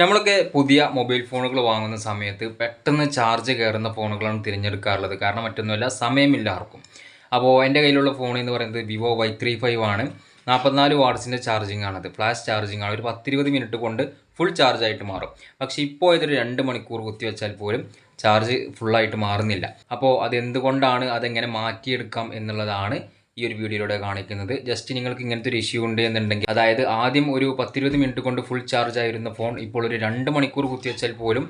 നമ്മളൊക്കെ പുതിയ മൊബൈൽ ഫോണുകൾ വാങ്ങുന്ന സമയത്ത് പെട്ടെന്ന് ചാർജ് കയറുന്ന ഫോണുകളാണ് തിരഞ്ഞെടുക്കാറുള്ളത്. കാരണം മറ്റൊന്നുമല്ല സമയമില്ല ആർക്കും. അപ്പോൾ എന്റെ കയ്യിലുള്ള ഫോൺ എന്ന് പറയുന്നത് വിവോ വൈ ത്രീ ഫൈവ് ആണ്. നാൽപ്പത്തിനാല് വാട്ട്സിന്റെ ചാർജിങ് ആണത്. ഫ്ലാഷ് ചാർജിങ് ആണ്. ഒരു പത്തിരുപത് മിനിറ്റ് കൊണ്ട് ഫുൾ ചാർജ് ആയിട്ട് മാറും. പക്ഷേ ഇപ്പോൾ ഇതൊരു രണ്ട് മണിക്കൂർ കുത്തിവെച്ചാൽ പോലും ചാർജ് ഫുള്ളായിട്ട് മാറുന്നില്ല. അപ്പോൾ അതെന്തുകൊണ്ടാണ് അതെങ്ങനെ മാറ്റിയെടുക്കാം എന്നുള്ളതാണ് ഈ ഒരു വീഡിയോയിലൂടെ കാണിക്കുന്നത്. ജസ്റ്റ് നിങ്ങൾക്ക് ഇങ്ങനത്തെ ഒരു ഇഷ്യൂ ഉണ്ട് എന്നുണ്ടെങ്കിൽ അതായത് ആദ്യം ഒരു പത്തിരുപത് മിനിറ്റ് കൊണ്ട് ഫുൾ ചാർജ് ആയിരുന്ന ഫോൺ ഇപ്പോൾ ഒരു രണ്ട് മണിക്കൂർ കുത്തിവെച്ചാൽ പോലും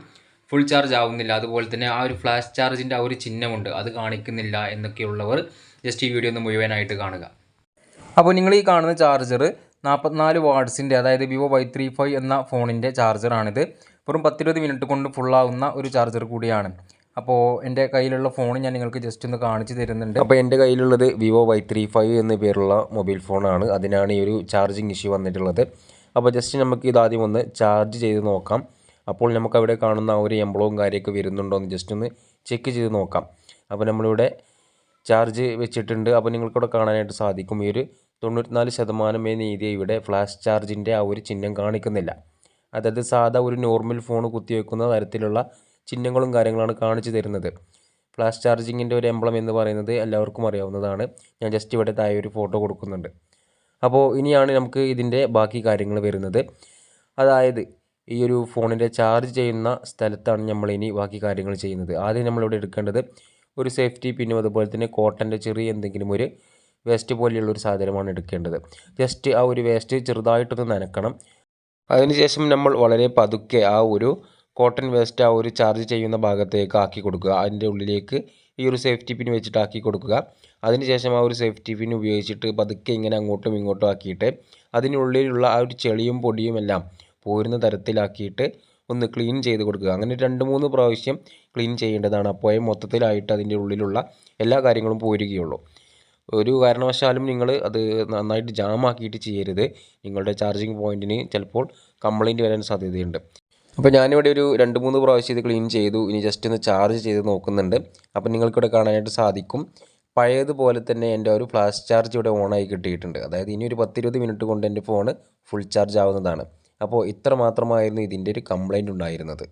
ഫുൾ ചാർജ് ആവുന്നില്ല. അതുപോലെ തന്നെ ആ ഒരു ഫ്ലാഷ് ചാർജിന്റെ ആ ഒരു ചിഹ്നമുണ്ട്. അത് കാണിക്കുന്നില്ല എന്നൊക്കെയുള്ളവർ ജസ്റ്റ് ഈ വീഡിയോ ഒന്ന് മുഴുവനായിട്ട് കാണുക. അപ്പോൾ നിങ്ങൾ ഈ കാണുന്ന ചാർജർ നാൽപ്പത്തിനാല് വാട്ട്സിന്റെ അതായത് വിവോ വൈ ത്രീ ഫൈവ് എന്ന ഫോണിന്റെ ചാർജറാണിത് വെറും പത്തിരുപത് മിനിറ്റ് കൊണ്ട് ഫുള്ളാവുന്ന ഒരു ചാർജർ കൂടിയാണ്. അപ്പോൾ എന്റെ കയ്യിലുള്ള ഫോൺ ഞാൻ നിങ്ങൾക്ക് ജസ്റ്റ് ഒന്ന് കാണിച്ചു തരുന്നുണ്ട്. അപ്പോൾ എന്റെ കയ്യിലുള്ളത് വിവോ വൈ ത്രീ ഫൈവ് എന്ന പേരുള്ള മൊബൈൽ ഫോണാണ്. അതിനാണ് ഈ ഒരു ചാർജിങ് ഇഷ്യൂ വന്നിട്ടുള്ളത്. അപ്പോൾ ജസ്റ്റ് നമുക്ക് ഇതാദ്യം ഒന്ന് ചാർജ് ചെയ്ത് നോക്കാം. അപ്പോൾ നമുക്ക് അവിടെ കാണുന്ന ആ ഒരു എംബ്ലവും കാര്യമൊക്കെ വരുന്നുണ്ടോ എന്ന് ജസ്റ്റ് ഒന്ന് ചെക്ക് ചെയ്ത് നോക്കാം. അപ്പോൾ നമ്മളിവിടെ ചാർജ് വെച്ചിട്ടുണ്ട്. അപ്പോൾ നിങ്ങൾക്കിവിടെ കാണാനായിട്ട് സാധിക്കും. ഈ ഒരു തൊണ്ണൂറ്റിനാല് എന്ന നീതിയെ ഇവിടെ ഫ്ലാഷ് ചാർജിന്റെ ആ ഒരു ചിഹ്നം കാണിക്കുന്നില്ല. അതായത് സാധാ ഒരു നോർമൽ ഫോൺ കുത്തിവെക്കുന്ന തരത്തിലുള്ള ചിഹ്നങ്ങളും കാര്യങ്ങളാണ് കാണിച്ചു തരുന്നത്. ഫ്ലാഷ് ചാർജിങ്ങിന്റെ ഒരു എംബ്ലം എന്ന് പറയുന്നത് എല്ലാവർക്കും അറിയാവുന്നതാണ്. ഞാൻ ജസ്റ്റ് ഇവിടെ താഴെ ഒരു ഫോട്ടോ കൊടുക്കുന്നുണ്ട്. അപ്പോൾ ഇനിയാണ് നമുക്ക് ഇതിന്റെ ബാക്കി കാര്യങ്ങൾ വരുന്നത്. അതായത് ഈ ഒരു ഫോണിന്റെ ചാർജ് ചെയ്യുന്ന സ്ഥലത്താണ് നമ്മൾ ഇനി ബാക്കി കാര്യങ്ങൾ ചെയ്യുന്നത്. ആദ്യം നമ്മളിവിടെ എടുക്കേണ്ടത് ഒരു സേഫ്റ്റി പിന്നും അതുപോലെ തന്നെ കോട്ടന്റെ ചെറിയ എന്തെങ്കിലും ഒരു വേസ്റ്റ് പോലെയുള്ള ഒരു സാധനമാണ് എടുക്കേണ്ടത്. ജസ്റ്റ് ആ ഒരു വേസ്റ്റ് ചെറുതായിട്ടൊന്ന് നനക്കണം. അതിനുശേഷം നമ്മൾ വളരെ പതുക്കെ ആ ഒരു കോട്ടൺ വേസ്റ്റ് ആ ഒരു ചാർജ് ചെയ്യുന്ന ഭാഗത്തേക്ക് ആക്കി കൊടുക്കുക. അതിന്റെ ഉള്ളിലേക്ക് ഈ ഒരു സേഫ്റ്റി പിൻ വെച്ചിട്ട് ആക്കി കൊടുക്കുക. അതിനുശേഷം ആ ഒരു സേഫ്റ്റി പിൻ ഉപയോഗിച്ചിട്ട് പതുക്കെ ഇങ്ങനെ അങ്ങോട്ടും ഇങ്ങോട്ടും ആക്കിയിട്ട് അതിനുള്ളിലുള്ള ആ ഒരു ചെളിയും പൊടിയും എല്ലാം പോരുന്ന തരത്തിലാക്കിയിട്ട് ഒന്ന് ക്ലീൻ ചെയ്ത് കൊടുക്കുക. അങ്ങനെ രണ്ട് മൂന്ന് പ്രാവശ്യം ക്ലീൻ ചെയ്യേണ്ടതാണ്. അപ്പോഴേ മൊത്തത്തിലായിട്ട് അതിന്റെ ഉള്ളിലുള്ള എല്ലാ കാര്യങ്ങളും പോരുകയുള്ളൂ. ഒരു കാരണവശാലും നിങ്ങൾ അത് നന്നായിട്ട് ജാമാക്കിയിട്ട് ചെയ്യരുത്. നിങ്ങളുടെ ചാർജിങ് പോയിന്റിന് ചിലപ്പോൾ കംപ്ലൈന്റ് വരാൻ സാധ്യതയുണ്ട്. അപ്പോൾ ഞാനിവിടെ ഒരു രണ്ട് മൂന്ന് പ്രാവശ്യം ഇത് ക്ലീൻ ചെയ്തു. ഇനി ജസ്റ്റ് ഒന്ന് ചാർജ് ചെയ്ത് നോക്കുന്നുണ്ട്. അപ്പോൾ നിങ്ങൾക്കിവിടെ കാണാനായിട്ട് സാധിക്കും. പഴയതുപോലെ തന്നെ എന്റെ ഒരു ഫ്ലാഷ് ചാർജ് ഇവിടെ ഓണായി കിട്ടിയിട്ടുണ്ട്. അതായത് ഇനി ഒരു പത്തിരുപത് മിനിറ്റ് കൊണ്ട് എന്റെ ഫോൺ ഫുൾ ചാർജ് ആവുന്നതാണ്. അപ്പോൾ ഇത്ര മാത്രമായിരുന്നു ഇതിന്റെ ഒരു കംപ്ലൈന്റ് ഉണ്ടായിരുന്നത്.